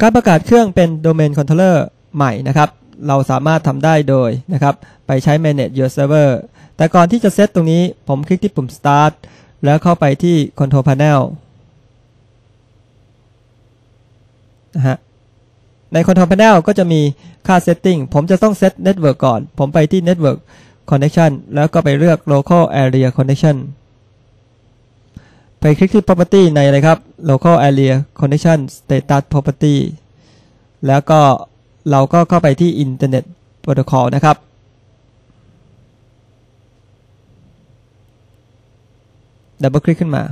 การประกาศเครื่องเป็น Domain Controller ใหม่นะครับ เราสามารถทำได้โดยนะครับ ไปใช้ Manage Your Server แต่ก่อนที่จะเซตตรงนี้ผมคลิกที่ปุ่ม Start แล้วเข้าไปที่ Control Panel นะฮะ ใน Control Panel ก็จะมีค่า Setting ผมจะต้องเซต Network ก่อน ผมไปที่ Network Connection แล้วก็ไปเลือก Local Area Connection ไปคลิกที่ property ในอะไรครับ local area connection status property แล้วก็เราก็เข้าไปที่ internet protocol นะครับ ดับเบิลคลิกขึ้นมา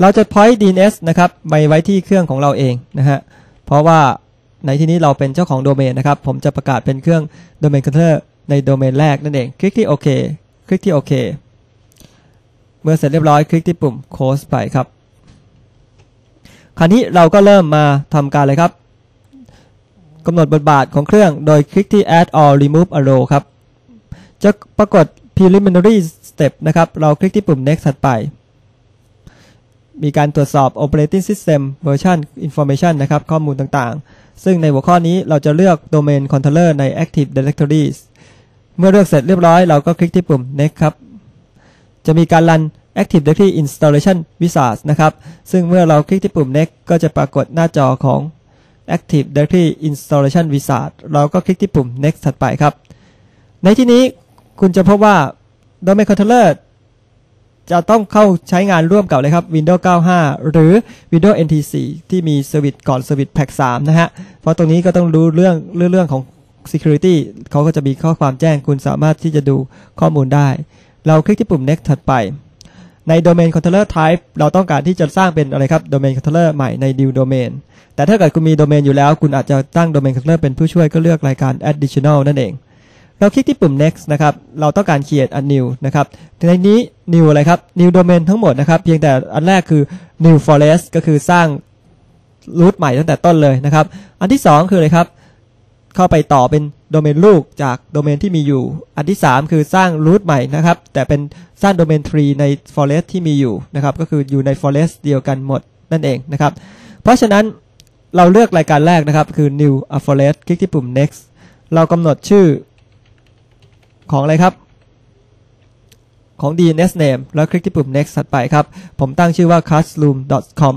เราจะ point DNS นะครับไปไว้ที่เครื่องของเราเองนะฮะ เพราะว่าในที่นี้เราเป็นเจ้าของโดเมนนะครับ ผมจะประกาศเป็นเครื่อง domain controller ในโดเมนแรกนั่นเอง คลิกที่โอเค คลิกที่โอเค มื่อเสร็จเรียบร้อยคลิกที่ปุ่ม close ไปครับ คราวนี้เราก็เริ่มมาทำการเลยครับกำหนดบทบาทของเครื่องโดยคลิกที่ add or remove a row ครับ จะปรากฏ preliminary step นะครับ เราคลิกที่ปุ่ม next ถัดไป มีการตรวจสอบ operating system version information นะครับ ข้อมูลต่างๆ ซึ่งในหัวข้อนี้เราจะเลือก domain controller ใน active directories เมื่อเลือกเสร็จเรียบร้อยเราก็คลิกที่ปุ่ม next ครับ จะมีการรัน Active Directory Installation Wizard นะครับ ซึ่งเมื่อเราคลิกที่ปุ่ม Next ก็จะปรากฏหน้าจอของ Active Directory Installation Wizard เราก็คลิกที่ปุ่ม Next ถัดไปครับ ในที่นี้คุณจะพบว่า Domain Controller จะต้องเข้าใช้งานร่วมกับเลยครับ Windows 95 หรือ Windows NT 4ที่มีเซอร์วิสก่อนเซอร์วิสแพ็ก3นะฮะ เพราะตรงนี้ก็ต้องรู้เรื่องเรื่องของ Security เขาก็จะมีข้อความแจ้งคุณสามารถที่จะดูข้อมูลได้ เราคลิกที่ปุ่ม next ถัดไป ใน domain controller type เราต้องการที่จะสร้างเป็นอะไรครับ domain controller ใหม่ใน new domain แต่ถ้าเกิดคุณมีโดเมนอยู่แล้ว คุณอาจจะตั้ง domain controller เป็นผู้ช่วยก็เลือกรายการ additional นั่นเอง เราคลิกที่ปุ่ม next นะครับ เราต้องการ create a new นะครับ ในนี้ new อะไรครับ new domain ทั้งหมดนะครับ เพียงแต่อันแรกคือ new forest ก็คือสร้าง root ใหม่ตั้งแต่ต้นเลยนะครับ อันที่ 2 คืออะไรครับ เข้าไปต่อเป็นโดเมนลูกจากโดเมนที่มีอยู่ อันที่ 3 คือสร้าง root ใหม่นะครับ แต่เป็นสร้างโดเมน tree ใน forest ที่มีอยู่นะครับ ก็คืออยู่ใน forest เดียวกันหมดนั่นเองนะครับ เพราะฉะนั้นเราเลือกรายการแรกนะครับ คือ new a forest คลิกที่ปุ่ม next เรากำหนดชื่อของอะไรครับ ของ DNS name แล้วคลิกที่ปุ่ม next ถัดไปครับ ผมตั้งชื่อว่า classroom.com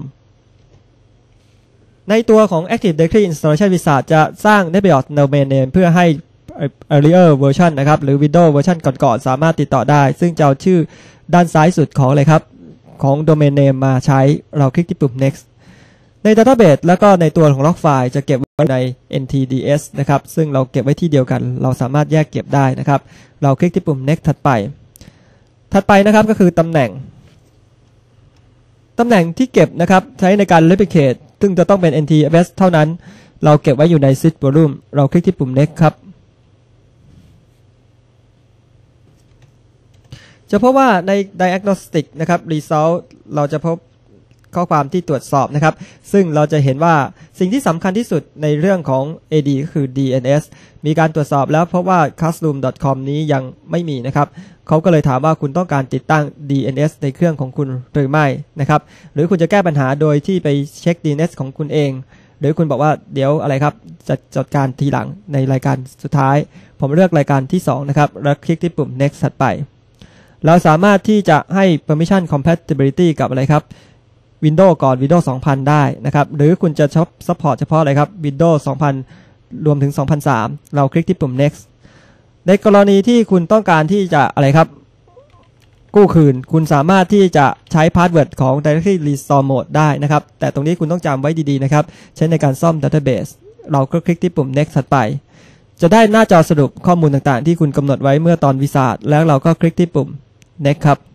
ในตัวของ Active Directory Installation Wizard จะสร้างได้ประโยชน์ domain name เพื่อให้ earlier version นะครับ หรือ Windows version ก่อนๆ สามารถติดต่อได้ ซึ่งจะเอาชื่อด้านซ้ายสุดของเลยครับ ของ domain name มาใช้เราคลิกที่ปุ่ม next ใน database แล้วก็ในตัวของ log file จะเก็บไว้ใน ntds นะครับ ซึ่งเราเก็บไว้ที่เดียวกัน เราสามารถแยกเก็บได้นะครับ เราคลิกที่ปุ่ม next ถัดไป ถัดไปนะครับก็คือตำแหน่งตำแหน่งที่เก็บนะครับ ใช้ในการ replicate ซึ่งจะต้องเป็น NTFS เท่านั้น เราเก็บไว้อยู่ใน Sys Volume เราคลิกที่ปุ่ม Next ครับ จะพบว่าใน Diagnostic นะครับ Result เราจะพบ ข้อความที่ตรวจสอบนะครับ ซึ่งเราจะเห็นว่าสิ่งที่สำคัญที่สุดในเรื่องของ AD ก็คือ DNS มีการตรวจสอบแล้วเพราะว่า classroom.com นี้ยังไม่มีนะครับเขาก็เลยถามว่าคุณต้องการติดตั้ง DNS ในเครื่องของคุณหรือไม่นะครับ หรือคุณจะแก้ปัญหาโดยที่ไปเช็ค DNS ของคุณเอง หรือคุณบอกว่าเดี๋ยวอะไรครับจะจัดการทีหลังในรายการสุดท้าย ผมเลือกรายการที่ 2 นะครับ แล้วคลิกที่ปุ่ม next ถัดไปเราสามารถที่จะให้ permission compatibility กับอะไรครับ Windows ก่อน Windows 2000 ได้นะครับ หรือคุณจะชอบ support เฉพาะอะไรครับ Windows 2000 รวมถึง 2003 เราคลิกที่ปุ่ม next ในกรณีที่คุณต้องการที่จะอะไรครับ กู้คืน คุณสามารถที่จะใช้พาสเวิร์ดของ Directory Restore Mode ได้นะครับ แต่ตรงนี้คุณต้องจำไว้ดีๆนะครับ ใช้ในการซ่อม Database เราก็คลิกที่ปุ่ม next ถัดไป จะได้หน้าจอสรุปข้อมูลต่างๆ ที่คุณกำหนดไว้เมื่อตอนวิสาดแล้วเราก็คลิกที่ปุ่ม next ครับ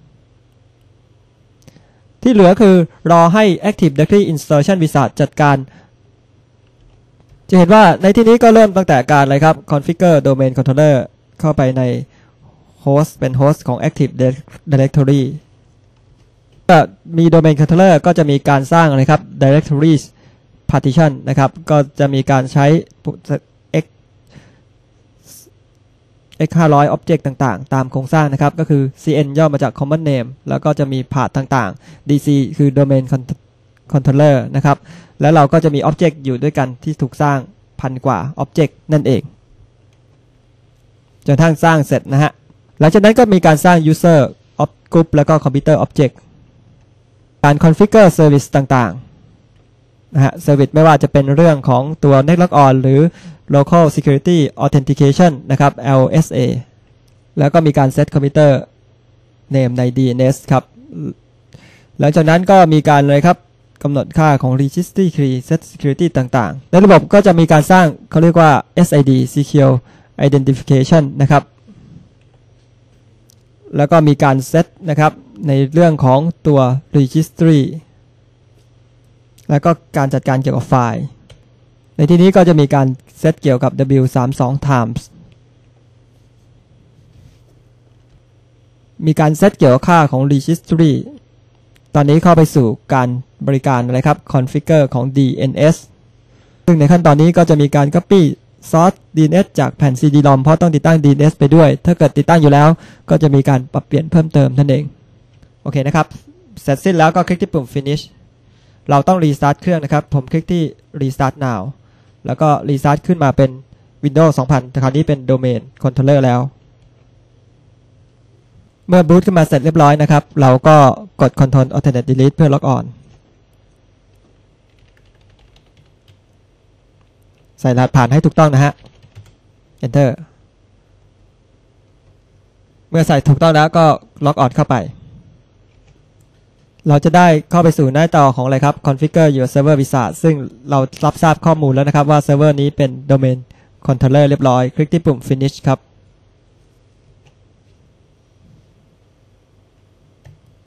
ที่เหลือคือรอให้ Active Directory Installation Wizard จัดการ จะเห็นว่าในที่นี้ก็เริ่มตั้งแต่การอะไรครับ Configure Domain Controller เข้าไปใน Host เป็น Host ของ Active Directory ก็มี Domain Controller ก็จะมีการสร้างอะไรครับ Directories Partition นะครับ ก็จะมีการใช้ X500 Object ต่างๆ ตามโครงสร้างนะครับ ก็คือ cn ย่อมาจาก common name แล้วก็จะมี path ต่างๆ dc คือ domain controller นะครับ แล้วเราก็จะมี object อยู่ด้วยกันที่ถูกสร้างพันกว่า object นั่นเอง จนทั้งสร้างเสร็จนะฮะ หลังจากนั้นก็มีการสร้าง user group แล้วก็ computer object การ configure service ต่างๆ นะฮะ service ไม่ว่าจะเป็นเรื่องของตัว network on หรือ local security authentication นะครับ LSA แล้วก็มีการ set computer name ใน DNS ครับ หลังจากนั้นก็มีการเลยครับกำหนดค่าของ registry key set security ต่างๆ ในระบบก็จะมีการสร้างเขาเรียกว่า SID secure identification นะครับ แล้วก็มีการเซตนะครับในเรื่องของตัว registry แล้วก็การจัดการเกี่ยวกับไฟล์ ในที่นี้ก็จะมีการเซตเกี่ยวกับ W32 times มีการเซตเกี่ยวกับค่าของ registry ตอนนี้เข้าไปสู่การบริการอะไรครับ configure ของ DNS ซึ่งในขั้นตอนนี้ก็จะมีการ copy source DNS จากแผ่น CD-ROM เพราะต้องติดตั้ง DNS ไปด้วย ถ้าเกิดติดตั้งอยู่แล้ว ก็จะมีการปรับเปลี่ยนเพิ่มเติมนั่นเอง โอเคนะครับ เสร็จสิ้นแล้วก็คลิกที่ปุ่ม finish เราต้อง restart เครื่องนะครับ ผมคลิกที่ restart now แล้วก็ restart ขึ้นมาเป็น Windows 2000 แต่คราวนี้เป็น domain controller แล้ว เมื่อ boot ขึ้นมาเสร็จเรียบร้อยนะครับ เราก็กด Control Alternate Delete เพื่อ log on ใส่รหัสผ่านให้ถูกต้องนะฮะ Enter เมื่อใส่ถูกต้องแล้วก็ log on เข้าไป เราจะได้เข้าไปสู่หน้าจอของอะไรครับ configure your server wizard ซึ่งเรารับทราบข้อมูลแล้วนะครับว่าเซิร์ฟเวอร์นี้เป็น domain controller เรียบร้อย คลิกที่ปุ่ม finish ครับ